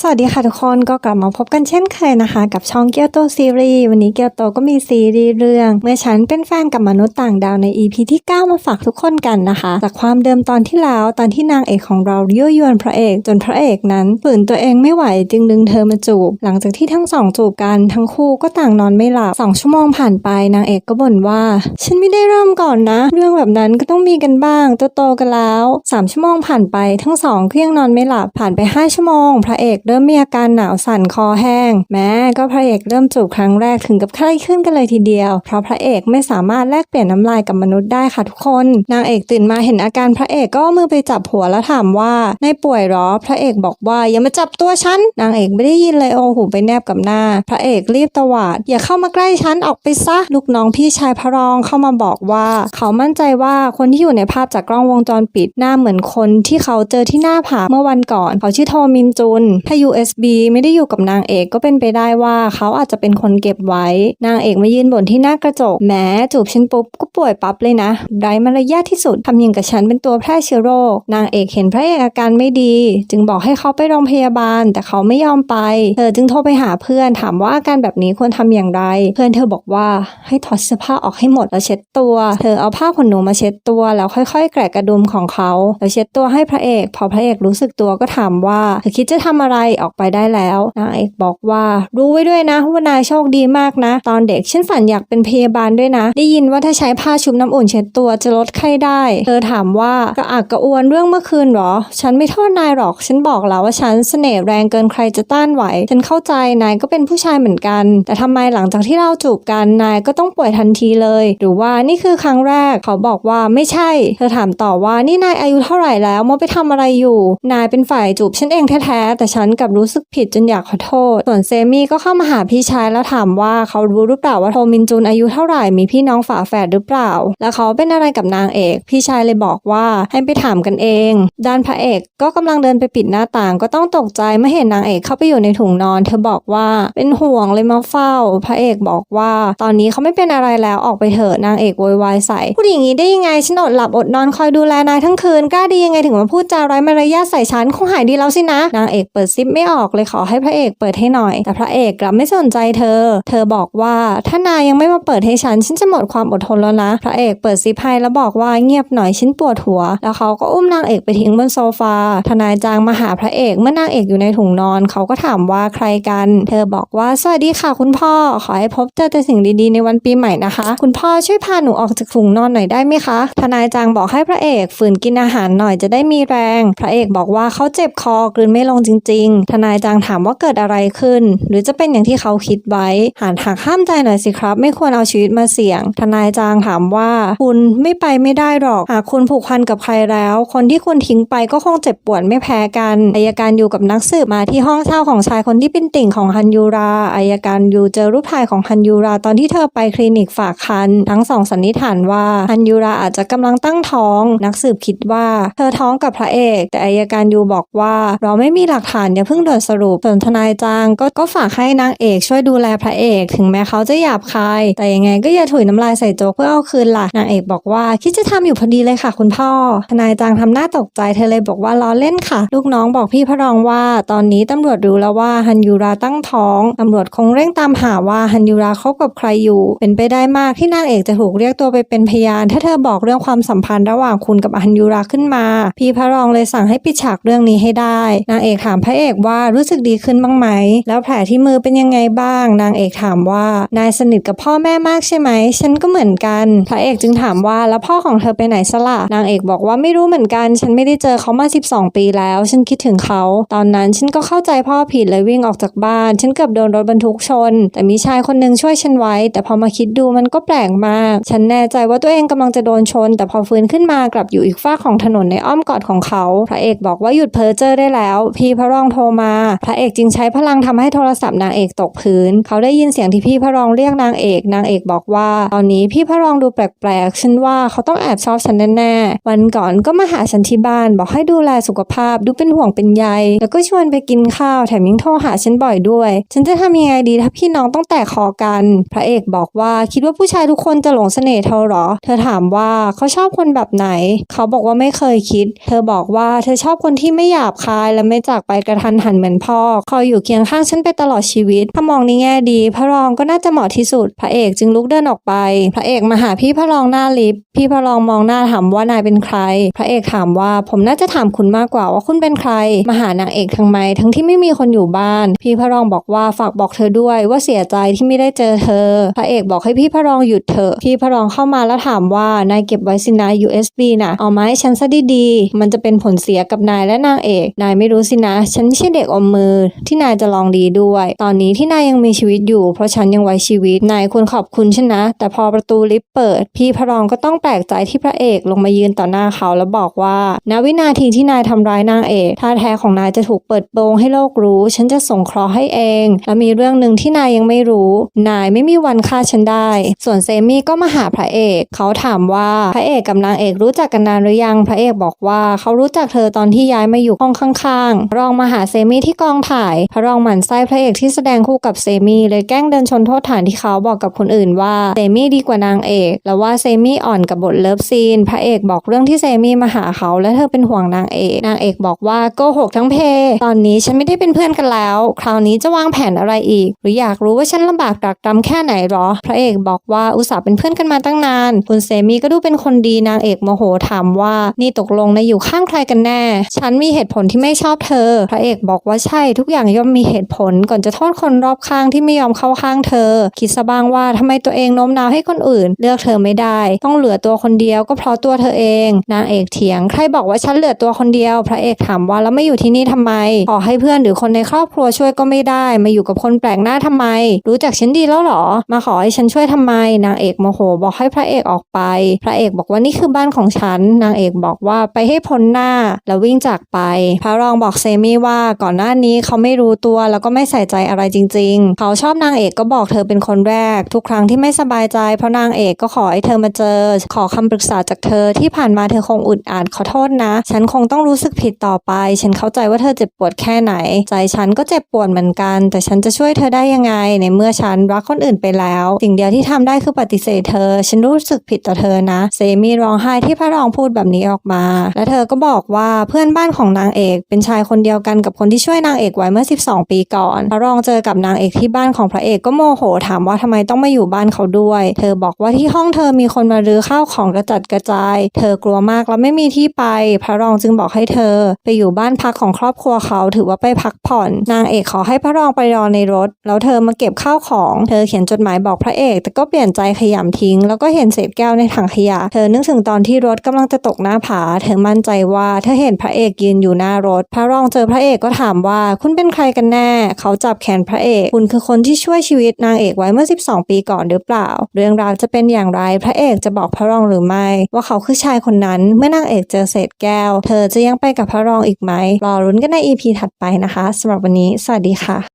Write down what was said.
สวัสดีค่ะทุกคนก็กลับมาพบกันเช่นเคยนะคะ กับช่องเกียวโตซีรีส์วันนี้เกียวโตก็มีซีรีส์เรื่อง เมื่อฉันเป็นแฟนกับมนุษย์ต่างดาวใน EP ที่ 9 มาฝากทุกคนกันนะคะ จากความเดิมตอนที่แล้วตอนที่นางเอกของเรายั่วยวนพระเอกจนพระเอกนั้นฝืนตัวเองไม่ไหวจึงดึงเธอมาจูบ หลังจากที่ทั้งสองจูบกันทั้งคู่ก็ต่างนอนไม่หลับสองชั่วโมงผ่านไปนางเอกก็บ่นว่า ฉันไม่ได้เริ่มก่อนนะ เรื่องแบบนั้นก็ต้องมีกันบ้างโตๆกันแล้วสามชั่วโมงผ่านไป ทั้งสองก็ยังนอนไม่หลับผ่านไปห้าชั่วโมงพระเอกเริ่มมีอาการหนาวสั่นคอแห้ง แม้ก็พระเอกเริ่มจูบครั้งแรกถึงกับไข้ขึ้นกันเลยทีเดียว เพราะพระเอกไม่สามารถแลกเปลี่ยนน้ำลายกับมนุษย์ได้ค่ะทุกคน นางเอกตื่นมาเห็นอาการพระเอกก็มือไปจับหัวแล้วถามว่าในป่วยหรอ พระเอกบอกว่าอย่ามาจับตัวฉัน นางเอกไม่ได้ยินเลยโอาหูไปแนบกับหน้า พระเอกรีบตวาด อย่าเข้ามาใกล้ฉันออกไปซะลูกน้องพี่ชายพระรองเข้ามาบอกว่า เขามั่นใจว่าคนที่อยู่ในภาพจากกล้องวงจรปิดหน้าเหมือนคนที่เขาเจอที่หน้าผาเมื่อวันก่อน เขาชื่อโทมินจุนถ้า USB ไม่ได้อยู่กับนางเอกก็เป็นไปได้ว่าเขาอาจจะเป็นคนเก็บไว้ นางเอกมายืนบ่นที่หน้ากระจกแหมจูบฉันปุ๊บก็ป่วยปั๊บเลยนะไร้มารยาทที่สุดทำอย่างกับฉันเป็นตัวแพร่เชื้อโรคนางเอกเห็นพระเอกอาการไม่ดี จึงบอกให้เขาไปโรงพยาบาล แต่เขาไม่ยอมไป เธอจึงโทรไปหาเพื่อนถามว่าอาการแบบนี้ควรทำอย่างไร เพื่อนเธอบอกว่าให้ถอดเสื้อผ้าออกให้หมดแล้วเช็ดตัว เธอเอาผ้าขนหนูมาเช็ดตัว แล้วค่อยๆ แกะกระดุมของเขาแล้วเช็ดตัวให้พระเอก พอพระเอกรู้สึกตัวก็ถามว่าเธอคิดจะทำอะไรออกไปได้แล้วนางเอกบอกว่ารู้ไว้ด้วยนะว่านายโชคดีมากนะ ตอนเด็กฉันฝันอยากเป็นพยาบาลด้วยนะ ได้ยินว่าถ้าใช้ผ้าชุบน้ำอุ่นเช็ดตัวจะลดไข้ได้ เธอถามว่ากระอักกระอวนเรื่องเมื่อคืนเหรอ ฉันไม่โทษนายหรอก ฉันบอกแล้วว่าฉันเสน่ห์แรงเกินใครจะต้านไหว ฉันเข้าใจนายก็เป็นผู้ชายเหมือนกัน แต่ทำไมหลังจากที่เราจูบกันนายก็ต้องป่วยทันทีเลย หรือว่านี่คือครั้งแรกเขาบอกว่าไม่ใช่ เธอถามต่อว่านี่นายอายุเท่าไหร่แล้วมาไปทำอะไรอยู่ นายเป็นฝ่ายจูบฉันเองแท้ๆแต่ฉันกับรู้สึกผิดจนอยากขอโทษ ส่วนเซมี่ก็เข้ามาหาพี่ชายแล้วถามว่าเขารู้หรือเปล่าว่าโทมินจุนอายุเท่าไหร่มีพี่น้องฝาแฝดหรือเปล่า แล้วเขาเป็นอะไรกับนางเอก พี่ชายเลยบอกว่าให้ไปถามกันเอง ด้านพระเอกก็กำลังเดินไปปิดหน้าต่าง ก็ต้องตกใจเมื่อเห็นนางเอกเข้าไปอยู่ในถุงนอน เธอบอกว่าเป็นห่วงเลยมาเฝ้า พระเอกบอกว่า ตอนนี้เขาไม่เป็นอะไรแล้วออกไปเถอะนางเอกโวยวายใส่พูดอย่างนี้ได้ยังไงฉันอดหลับอดนอนคอยดูแลนายทั้งคืนกล้าดียังไงถึงมาพูดจาไร้มารยาทใส่ฉันคงหายดีแล้วสินะ นางเอกเปิดซิปไม่ออกเลยขอให้พระเอกเปิดให้หน่อย แต่พระเอกกลับไม่สนใจเธอ เธอบอกว่าถ้านายยังไม่มาเปิดให้ฉัน ฉันจะหมดความอดทนแล้วนะ พระเอกเปิดซิปให้แล้วบอกว่าเงียบหน่อยฉันปวดหัว แล้วเขาก็อุ้มนางเอกไปทิ้งบนโซฟา ทนายจางมาหาพระเอกเมื่อนางเอกอยู่ในถุงนอน เขาก็ถามว่าใครกัน เธอบอกว่าสวัสดีค่ะคุณพ่อ ขอให้พบเจอแต่สิ่งดีๆ ในวันปีใหม่นะคะ คุณพ่อช่วยพาหนูออกจากถุงนอนหน่อยได้ไหมคะ ทนายจางบอกให้พระเอกฝืนกินอาหารหน่อยจะได้มีแรง พระเอกบอกว่าเขาเจ็บคอกลืนไม่ลงจริงๆทนายจางถามว่าเกิดอะไรขึ้น หรือจะเป็นอย่างที่เขาคิดไว้หานหักห้ามใจหน่อยสิครับ ไม่ควรเอาชีวิตมาเสี่ยง ทนายจางถามว่า คุณไม่ไปไม่ได้หรอก หากคุณผูกพันกับใครแล้ว คนที่คุณทิ้งไปก็คงเจ็บปวดไม่แพ้กันอายการอยู่กับนักสืบมาที่ห้องเช่าของชายคนที่เป็นติ่งของฮันยูราอายการอยู่เจอรูปถ่ายของฮันยูราตอนที่เธอไปคลินิกฝากคันทั้งสองสันนิษฐานว่าฮันยูราอาจจะกำลังตั้งท้อง นักสืบคิดว่า เธอท้องกับพระเอก แต่อายการยูบอกว่าเราไม่มีหลักฐานอย่าเพิ่งด่วนสรุปส่วนทนายจางก็ก็ฝากให้นางเอกช่วยดูแลพระเอก ถึงแม้เขาจะหยาบคาย แต่ยังไงก็อย่าถุยน้ำลายใส่โจ๊กเพื่อเอาคืนล่ะนางเอกบอกว่าคิดจะทำอยู่พอดีเลยค่ะ คุณพ่อ ทนายจางทำหน้าตกใจเธอเลยบอกว่าล้อเล่นค่ะ ลูกน้องบอกพี่พระรองว่า ตอนนี้ตำรวจรู้แล้วว่าฮันยูราตั้งท้องตำรวจคงเร่งตามหาว่าฮันยูราคบกับใครอยู่ เป็นไปได้มากที่นางเอกจะถูกเรียกตัวไปเป็นพยาน ถ้าเธอบอกเรื่องความสัมพันธ์ระหว่างคุณกับฮันยูราขึ้นมา พี่พระรองเลยสั่งให้ปิดฉากเรื่องนี้ให้ได้ นางเอกถามพระเอกเอกว่ารู้สึกดีขึ้นบ้างไหม แล้วแผลที่มือเป็นยังไงบ้าง นางเอกถามว่านายสนิทกับพ่อแม่มากใช่ไหม ฉันก็เหมือนกัน พระเอกจึงถามว่าแล้วพ่อของเธอไปไหนสละนางเอกบอกว่าไม่รู้เหมือนกัน ฉันไม่ได้เจอเขามา 12 ปีแล้ว ฉันคิดถึงเขา ตอนนั้นฉันก็เข้าใจพ่อผิดเลยวิ่งออกจากบ้าน ฉันเกือบโดนรถบรรทุกชน แต่มีชายคนหนึ่งช่วยฉันไว้ แต่พอมาคิดดูมันก็แปลกมาก ฉันแน่ใจว่าตัวเองกำลังจะโดนชน แต่พอฟื้นขึ้นมากลับอยู่อีกฝ้าของถนนในอ้อมกอดของเขา พระเอกบอกว่าหยุดเพ้อเจ้อได้แล้ว พี่พระรองโทรมา พระเอกจึงใช้พลังทำให้โทรศัพท์นางเอกตกพื้น เขาได้ยินเสียงที่พี่พระรองเรียกนางเอก นางเอกบอกว่าตอนนี้พี่พระรองดูแปลกๆ ฉันว่าเขาต้องแอบชอบฉันแน่ๆ วันก่อนก็มาหาฉันที่บ้าน บอกให้ดูแลสุขภาพ ดูเป็นห่วงเป็นใย แล้วก็ชวนไปกินข้าว แถมยังโทรหาฉันบ่อยด้วย ฉันจะทำยังไงดีถ้าพี่น้องต้องแตกคอกัน พระเอกบอกว่าคิดว่าผู้ชายทุกคนจะหลงเสน่ห์เธอหรอ เธอถามว่าเขาชอบคนแบบไหน เขาบอกว่าไม่เคยคิด เธอบอกว่าเธอชอบคนที่ไม่หยาบคายและไม่จากไปกระทันหันเหมือนพ่อ คอยอยู่เคียงข้างฉันไปตลอดชีวิต ถ้ามองในแง่ดี พระรองก็น่าจะเหมาะที่สุด พระเอกจึงลุกเดินออกไป พระเอกมาหาพี่พระรองหน้าลิฟต์พี่พระรองมองหน้าถามว่านายเป็นใคร พระเอกถามว่าผมน่าจะถามคุณมากกว่าว่าคุณเป็นใคร มาหานางเอกทำไมทั้งที่ไม่มีคนอยู่บ้าน พี่พระรองบอกว่าฝากบอกเธอด้วยว่าเสียใจที่ไม่ได้เจอเธอ พระเอกบอกให้พี่พระรองหยุดเถอะ พี่พระรองเข้ามาแล้วถามว่านายเก็บไว้สินะ USB น่ะเอามาให้ฉันซะดีๆมันจะเป็นผลเสียกับนายและนางเอก นายไม่รู้สินะ ฉันไม่ใช่เด็กอมมือที่นายจะลองดีด้วย ตอนนี้ที่นายยังมีชีวิตอยู่ เพราะฉันยังไว้ชีวิต นายควรขอบคุณฉันนะ แต่พอประตูลิฟต์เปิด พี่พระรองก็ต้องแปลกใจที่พระเอกลงมายืนต่อหน้าเขาแล้วบอกว่าณวินาทีที่นายทำร้ายนางเอกท่าแท้ของนายจะถูกเปิดโปงให้โลกรู้ ฉันจะส่งเคราะห์ให้เอง และมีเรื่องหนึ่งที่นายยังไม่รู้ นายไม่มีวันฆ่าฉันได้ ส่วนเซมี่ก็มาหาพระเอก เขาถามว่าพระเอกกับนางเอกรู้จักกันนานหรือยัง พระเอกบอกว่าเขารู้จักเธอตอนที่ย้ายมาอยู่ห้องข้างๆ รองมาหาเซมี่ที่กองถ่าย พระรองหมั่นไส้พระเอกที่แสดงคู่กับเซมี่เลยแกล้งเดินชนโทษฐานที่เขาบอกกับคนอื่นว่าเซมี่ดีกว่านางเอก แล้วว่าเซมี่อ่อนกับบทเลิฟซีน พระเอกบอกเรื่องที่เซมี่มาหาเขาและเธอเป็นห่วงนางเอก นางเอกบอกว่าโกหกทั้งเพ ตอนนี้ฉันไม่ได้เป็นเพื่อนกันแล้ว คราวนี้จะวางแผนอะไรอีก หรืออยากรู้ว่าฉันลำบากตรากตรำแค่ไหนหรอ พระเอกบอกว่าอุตส่าห์เป็นเพื่อนกันมาตั้งนาน คุณเซมี่ก็ดูเป็นคนดีนางเอกโมโหถามว่านี่ตกลงนายอยู่ข้างใครกันแน่ ฉันมีเหตุผลที่ไม่ชอบเธอ พระเอกบอกว่าใช่ทุกอย่างย่อมมีเหตุผล ก่อนจะโทษคนรอบข้างที่ไม่ยอมเข้าข้างเธอ คิดซะบ้างว่าทำไมตัวเองโน้มน้าวให้คนอื่น เลือกเธอไม่ได้ ต้องเหลือตัวคนเดียวก็เพราะตัวเธอเอง นางเอกเถียงใครบอกว่าฉันเหลือตัวคนเดียว พระเอกถามว่าแล้วไม่อยู่ที่นี่ทำไมขอให้เพื่อนหรือคนในครอบครัวช่วยก็ไม่ได้ มาอยู่กับคนแปลกหน้าทำไม รู้จักฉันดีแล้วหรอ มาขอให้ฉันช่วยทำไม นางเอกโมโห บอกให้พระเอกออกไป พระเอกบอกว่านี่คือบ้านของฉัน นางเอกบอกว่าไปให้พ้นหน้าแล้ววิ่งจากไป พระรองบอกเซมี่ว่าก่อนหน้านี้เขาไม่รู้ตัวแล้วก็ไม่ใส่ใจอะไรจริง ๆ เขาชอบนางเอกก็บอกเธอเป็นคนแรก ทุกครั้งที่ไม่สบายใจ เพราะนางเอกก็ขอให้เธอมาเจอ ขอคำปรึกษาจากเธอที่ผ่านมาเธอคงอุดอัดขอโทษนะ ฉันคงต้องรู้สึกผิดต่อไป ฉันเข้าใจว่าเธอเจ็บปวดแค่ไหน ใจฉันก็เจ็บปวดเหมือนกัน แต่ฉันจะช่วยเธอได้ยังไง ในเมื่อฉันรักคนอื่นไปแล้ว สิ่งเดียวที่ทำได้คือปฏิเสธเธอ ฉันรู้สึกผิดต่อเธอนะ เซมี่ร้องไห้ที่พระรองพูดแบบนี้ออกมา และเธอก็บอกว่าเพื่อนบ้านของนางเอกเป็นชายคนเดียวกันกับคนที่ช่วยนางเอกไว้เมื่อ 12 ปีก่อนพระรองเจอกับนางเอกที่บ้านของพระเอกก็โมโหถามว่าทำไมต้องมาอยู่บ้านเขาด้วย เธอบอกว่าที่ห้องเธอมีคนมารื้อข้าวของกระจัดกระจาย เธอกลัวมากและไม่มีที่ไป พระรองจึงบอกให้เธอ ไปอยู่บ้านพักของครอบครัวเขาถือว่าไปพักผ่อน นางเอกขอให้พระรองไปรอในรถ แล้วเธอมาเก็บข้าวของ เธอเขียนจดหมายบอกพระเอก แต่ก็เปลี่ยนใจขยำทิ้ง แล้วก็เห็นเศษแก้วในถังขยะ เธอนึกถึงตอนที่รถกำลังจะตกหน้าผา เธอมั่นใจว่าเธอเห็นพระเอกยืนอยู่หน้ารถ พระรองเจอพระเอกอกก็ถามว่าคุณเป็นใครกันแน่ เขาจับแขนพระเอก คุณคือคนที่ช่วยชีวิตนางเอกไว้เมื่อ 12 ปีก่อนหรือเปล่า เรื่องราวจะเป็นอย่างไรพระเอกจะบอกพระรองหรือไม่ ว่าเขาคือชายคนนั้นเมื่อนางเอกเจอเศษแก้ว เธอจะยังไปกับพระรองอีกไหมรอรุ้นกันใน EP ถัดไปนะคะสำหรับวันนี้ สวัสดีค่ะ